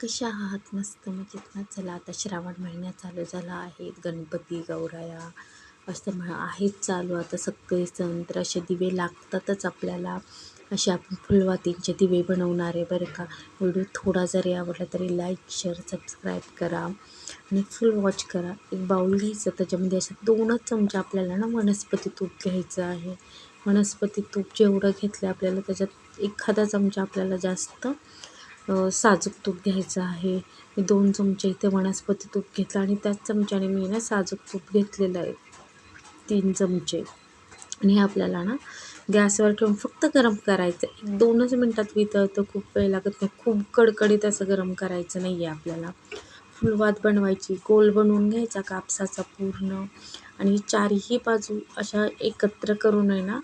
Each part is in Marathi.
कशा आहात? मस्त मजेत ना? चला आता श्रावण महिना चालू झाला आहे. गणपती गौराया असं म्ह आहेत चालू. आता सगळे सण तर असे दिवे लागतातच आपल्याला. असे आपण फुलवातींचे दिवे बनवणारे बरं का. व्हिडिओ थोडा जरी आवडला तरी लाईक शेअर सबस्क्राईब करा. आणि फुल वॉच करा. एक बाऊल घ्यायचं त्याच्यामध्ये असं दोनच चमचे आपल्याला ना वनस्पती तूप घ्यायचं आहे. वनस्पती तूप जेवढं घेतलं आपल्याला त्याच्यात एखादा चमचा आपल्याला जास्त साजूक तूप घ्यायचं आहे. मी दोन चमचे इथे वनस्पती तूप घेतलं आणि त्याच चमच्याने मी ना साजूक तूप घेतलेलं आहे. तीन चमचे. आणि हे आपल्याला ना गॅसवर ठेवून फक्त गरम करायचं एक दोनच मिनटात वितळतं खूप वेळ लागत नाही. खूप कडकडीत असं गरम करायचं नाही आहे आपल्याला फुलवात बनवायची गोल बनवून घ्यायचा कापसाचा पूर्ण. आणि चारही बाजू अशा एकत्र करून आहे ना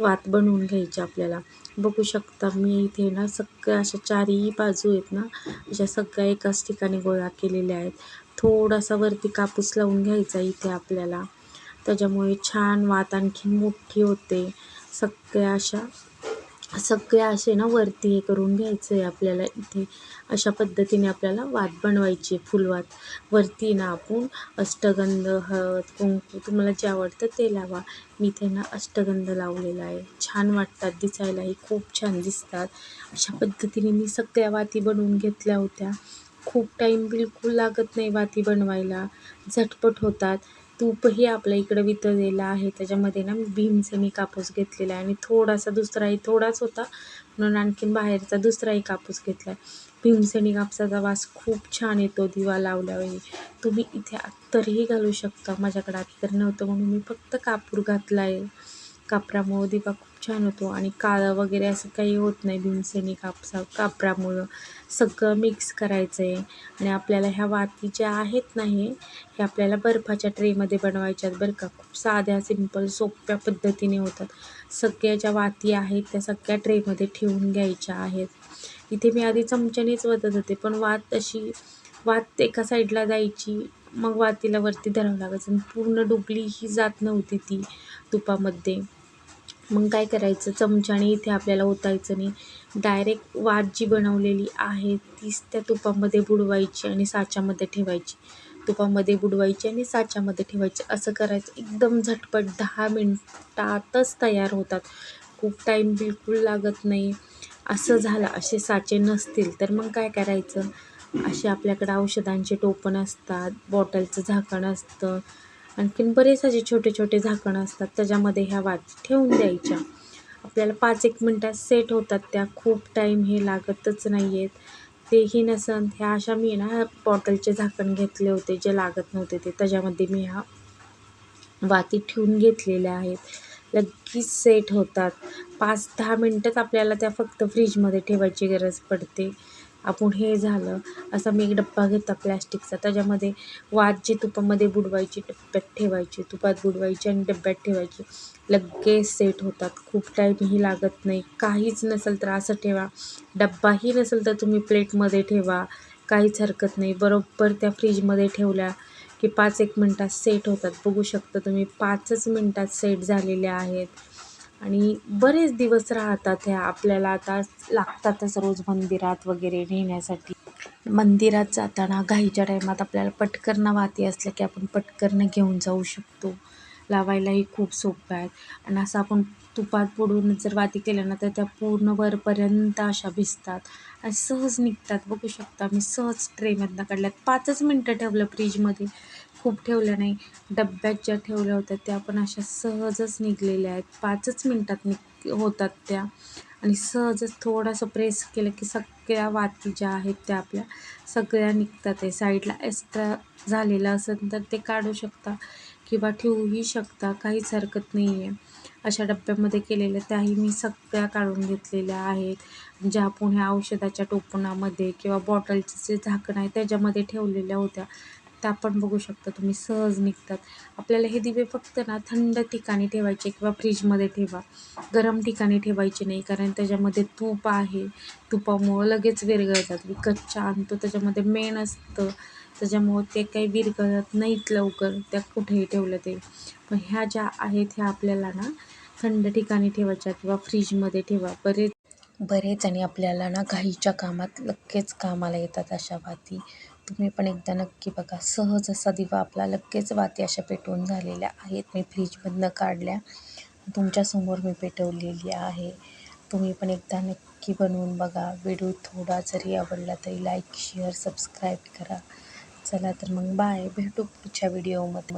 वात बनवून घ्यायची आपल्याला. बघू शकता मी इथे ना सगळ्या अशा चारही बाजू आहेत ना अशा सगळ्या एकाच ठिकाणी गोळा केलेल्या आहेत. थोडासा वरती कापूस लावून घ्यायचा इथे आपल्याला. त्याच्यामुळे छान वात आणखी मोठी होते. सगळ्या अशा सगळे असे ना वरती हे करून घ्यायचं आहे आपल्याला इथे. अशा पद्धतीने आपल्याला वात बनवायची आहे फुलवात. वरती ना आपण अष्टगंध हळद कुंकू तुम्हाला जे आवडतं ते लावा. मी इथे ना अष्टगंध लावलेला आहे. छान वाटतात दिसायलाही खूप छान दिसतात. अशा पद्धतीने मी सगळ्या वाती बनवून घेतल्या होत्या. खूप टाईम बिलकुल लागत नाही वाती बनवायला. झटपट होतात. तूपही आपल्या इकडं वितळलेलं आहे. त्याच्यामध्ये ना मी भीमसेनी कापूस घेतलेला आहे. आणि थोडासा दुसराही थोडाच होता. म्हणून आणखीन बाहेरचा दुसराही कापूस घेतला आहे भीमसेनी कापसाचा वास खूप छान येतो दिवा लावल्यावेळी. तुम्ही इथे अत्तरही घालू शकता. माझ्याकडे अत्तर नव्हतं म्हणून मी फक्त कापूर घातला आहे कापरामुळं दिवा खूप छान होतो आणि काळं वगैरे असं काही होत नाही भीमसेनी कापसा कापरामुळं. सगळं मिक्स करायचं आहे आणि आपल्याला ह्या वाती ज्या आहेत ना हे हे आपल्याला बर्फाच्या ट्रेमध्ये बनवायच्यात बरं का. खूप साध्या सिंपल सोप्या पद्धतीने होतात. सगळ्या ज्या वाती आहेत त्या सगळ्या ट्रेमध्ये ठेवून घ्यायच्या आहेत. इथे मी आधी चमच्यानेच वतत होते पण वात अशी वात एका साईडला जायची मग वातीला वरती धरावं लागायचं आणि पूर्ण डुबली ही जात नव्हती ती तुपामध्ये. मग काय करायचं? चमच्याने इथे आपल्याला ओतायचं नाही. डायरेक्ट वाट जी बनवलेली आहे तीच त्या तुपामध्ये बुडवायची आणि साच्यामध्ये ठेवायची. तुपामध्ये बुडवायची आणि साच्यामध्ये ठेवायची. असं करायचं. एकदम झटपट दहा मिनटातच तयार होतात. खूप टाईम बिलकुल लागत नाही. असं झालं. असे साचे नसतील. तर मग काय करायचं? असे आपल्याकडं औषधांचे टोपण असतात. बॉटलचं झाकण असतं. आणखीन बरेच असे छोटे छोटे झाकणं असतात त्याच्यामध्ये ह्या वाती ठेवून द्यायच्या. आपल्याला पाच एक मिनटात सेट होतात त्या खूप टाईम हे लागतच नाही आहेत तेही नसन ह्या अशा मी ना बॉटलचे झाकण घेतले होते जे लागत नव्हते ते. त्याच्यामध्ये मी ह्या वाती ठेवून घेतलेल्या आहेत. लगेच सेट होतात. पाच दहा मिनटंच आपल्याला त्या फक्त फ्रीजमध्ये ठेवायची गरज पडते. आपण हे झालं. असा मी एक डब्बा घेतला प्लॅस्टिकचा. त्याच्यामध्ये वात जी तुपामध्ये बुडवायची डब्यात ठेवायची तुपात बुडवायची आणि डब्यात ठेवायची लगेच सेट होतात. खूप टाईमही लागत नाही. काहीच नसेल तर असं ठेवा. डब्बाही नसेल तर तुम्ही प्लेटमध्ये ठेवा. काहीच हरकत नाही. बरोबर त्या फ्रीजमध्ये ठेवल्या की पाच एक मिनटात सेट होतात. बघू शकता तुम्ही पाचच मिनटात सेट झालेल्या आहेत. आणि बरेच दिवस राहतात ह्या आपल्याला आता लागतातच रोज मंदिरात वगैरे नेण्यासाठी. मंदिरात जाताना घाईच्या टायमात आपल्याला पटकन वाती असल्या की आपण पटकन घेऊन जाऊ शकतो. लावायलाही खूप सोपं आहेत आणि असं आपण तुपात बुडवून जर वाती केल्या ना तर त्या पूर्ण वरपर्यंत अशा भिजतात. आणि सहज निघतात. बघू शकता मी सहज ट्रेमधनं काढल्यात. पाचच मिनटं ठेवलं फ्रीजमध्ये खूप ठेवल्या नाही. डब्यात ज्या ठेवल्या होत्या त्या पण अशा सहजच निघलेल्या आहेत. पाचच मिनटात निघ होतात त्या. आणि सहजच थोडंसं प्रेस केलं की सगळ्या वाती ज्या आहेत त्या आपल्या सगळ्या निघतात आहे. साईडला एक्स्ट्रा झालेलं असेल तर ते काढू शकता किंवा ठेवूही शकता. काहीच हरकत नाही आहे अशा डब्यामध्ये केलेल्या त्याही मी सगळ्या काढून घेतलेल्या आहेत. ज्या आपण ह्या औषधाच्या टोपणामध्ये किंवा बॉटलचे जे झाकण आहे त्याच्यामध्ये ठेवलेल्या होत्या. त्या पण बघू शकता तुम्ही सहज निघतात. आपल्याला हे दिवे फक्त ना थंड ठिकाणी ठेवायचे किंवा फ्रीजमध्ये ठेवा. गरम ठिकाणी ठेवायचे नाही कारण त्याच्यामध्ये तूप आहे. तुपामुळं लगेच विरघळतात. विकतच्या आणतो त्याच्यामध्ये मेण असतं. त्याच्यामुळं ते काही विरघळत नाहीत लवकर. त्या कुठेही ठेवलं ते पण ह्या ज्या आहेत ह्या आपल्याला ना थंड ठिकाणी ठेवायच्या किंवा फ्रीजमध्ये ठेवा. बरेच बरेच आणि आपल्याला ना घाईच्या कामात लगेच कामाला येतात अशा वाती. तुम्ही पण एकदा नक्की बघा. सहज असा दिवा आपला लगेच वाती अशा पेटवून झालेल्या आहेत. मी फ्रीजमधनं काढल्या. तुमच्यासमोर मी पेटवलेली आहे. तुम्ही पण एकदा नक्की बनवून बघा. व्हिडिओ थोडा जरी आवडला तरी लाईक शेअर सबस्क्राईब करा. चला तर मग बाय. भेटू पुढच्या व्हिडिओमध्ये.